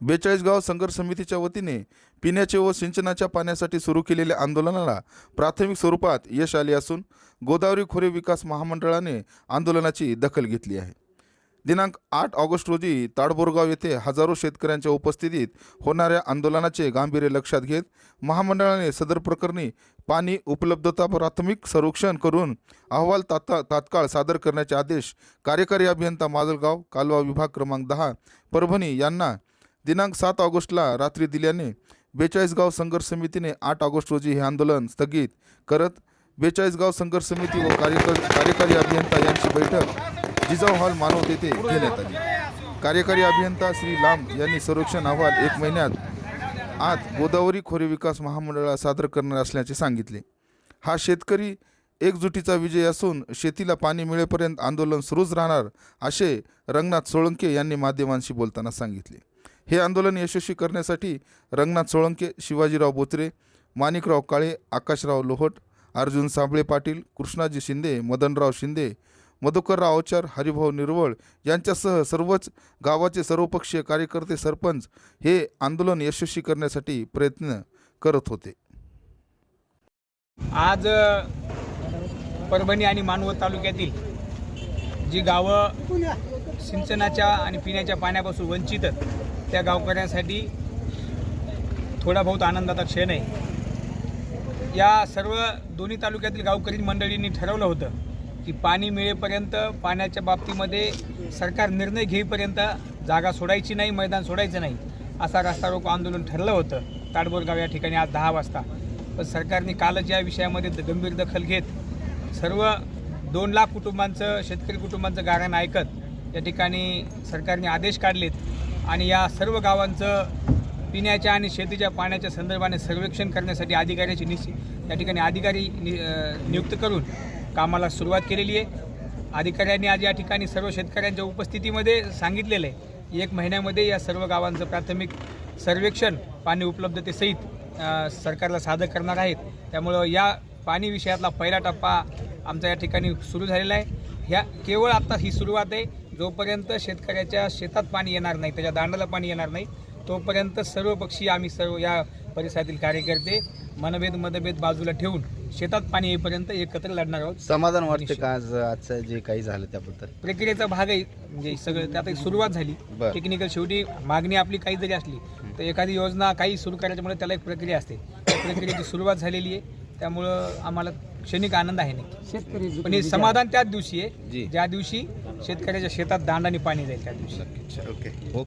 बेचाळीस गाव संघर्ष समितीच्या वतीने पिण्याचे व सिंचनाच्या पाण्यासाठी सुरू केलेल्या आंदोलनाला प्राथमिक स्वरूपात यश आले असून गोदावरी खोरे विकास महामंडळाने आंदोलनाची दखल घेतली आहे. दिनांक आठ ऑगस्ट रोजी ताडबोरगाव येथे हजारो शेतकऱ्यांच्या उपस्थितीत होणाऱ्या आंदोलनाचे गांभीर्य लक्षात घेत महामंडळाने सदर प्रकरणी पाणी उपलब्धता प्राथमिक सर्वेक्षण करून अहवाल तात्काळ तात्काळ सादर करण्याचे आदेश कार्यकारी अभियंता माजलगाव कालवा विभाग क्रमांक दहा परभणी यांना दिनांक सात ऑगस्टला रात्री दिल्याने बेचाळीसगाव संघर्ष समितीने आठ ऑगस्ट रोजी हे आंदोलन स्थगित करत बेचाळीस गाव संघर्ष समिती व कार्यकर कार्यकारी अभियंता यांची बैठक जिजाऊ हॉल मानवत येथे घेण्यात आली. कार्यकारी अभियंता श्री लांब यांनी सर्वेक्षण अहवाल एक महिन्यात आत गोदावरी खोरे विकास महामंडळाला सादर करणार असल्याचे सांगितले. हा शेतकरी एकजुटीचा विजय असून शेतीला पाणी मिळेपर्यंत आंदोलन सुरूच राहणार असे रंगनाथ सोळंके यांनी माध्यमांशी बोलताना सांगितले. हे आंदोलन यशस्वी करण्यासाठी रंगनाथ सोळंके शिवाजीराव बोत्रे माणिकराव काळे आकाशराव लोहट अर्जुन सांबळे पाटील कृष्णाजी शिंदे मदनराव शिंदे मधुकरराव अवचार हरिभाऊ निर्वळ यांच्यासह सर्वच गावाचे सर्वपक्षीय कार्यकर्ते सरपंच हे आंदोलन यशस्वी करण्यासाठी प्रयत्न करत होते. आज परभणी आणि मानवत तालुक्यातील जी गावं सिंचनाच्या आणि पिण्याच्या पाण्यापासून वंचित आहेत त्या गावकऱ्यांसाठी थोडा बहुत आनंदाचा क्षण आहे. या सर्व दोन्ही तालुक्यातील गावकरी मंडळींनी ठरवलं होतं की पाणी मिळेपर्यंत पाण्याच्या बाबतीमध्ये सरकार निर्णय घेईपर्यंत जागा सोडायची नाही मैदान सोडायचं नाही असा रस्ता रोको आंदोलन ठरलं होतं. ताडबोरगाव या ठिकाणी आज दहा वाजता. पण सरकारने कालच या विषयामध्ये द- गंभीर दखल घेत सर्व दोन लाख कुटुंबांचं शेतकरी कुटुंबांचं गाऱ्हाण ऐकत या ठिकाणी सरकारने आदेश काढलेत. आणि या सर्व गावांचं पिण्याच्या आणि शेतीच्या पाण्याच्या संदर्भाने सर्वेक्षण करण्यासाठी अधिकाऱ्याची निश्चित या ठिकाणी अधिकारी नि नियुक्त करून कामाला सुरुवात केलेली आहे. अधिकाऱ्यांनी आज या ठिकाणी सर्व शेतकऱ्यांच्या उपस्थितीमध्ये सांगितलेलं आहे. एक महिन्यामध्ये या सर्व गावांचं प्राथमिक सर्वेक्षण पाणी उपलब्धतेसहित सरकारला सादर करणार आहेत. त्यामुळं या पाणी विषयातला पहिला टप्पा आमचा या ठिकाणी सुरू झालेला आहे. ह्या केवळ आता ही सुरुवात आहे. जोपर्यंत शेतकऱ्याच्या शेतात पाणी येणार नाही त्याच्या दांडाला पाणी येणार नाही तोपर्यंत सर्व पक्षी आम्ही सर्व या परिसरातील कार्यकर्ते मनभेद मतभेद बाजूला ठेवून शेतात पाणी येईपर्यंत एकत्र लढणार आहोत. समाधान वाटते का आज आजचं जे काही झालं त्याबद्दल? प्रक्रियेचा भाग आहे म्हणजे सगळं त्यात एक सुरुवात झाली. बरं. टेक्निकल शेवटी मागणी आपली काही जरी असली तर एखादी योजना काही सुरू करायच्यामुळे त्याला एक प्रक्रिया असते. त्या प्रक्रियेची सुरुवात झालेली आहे. त्यामुळं आम्हाला क्षणिक आनंद आहे नाही पण हे समाधान त्याच दिवशी आहे. जी. ज्या दिवशी शेतकऱ्याच्या शेतात दांडाने पाणी जाईल त्या दिवशी. ओके.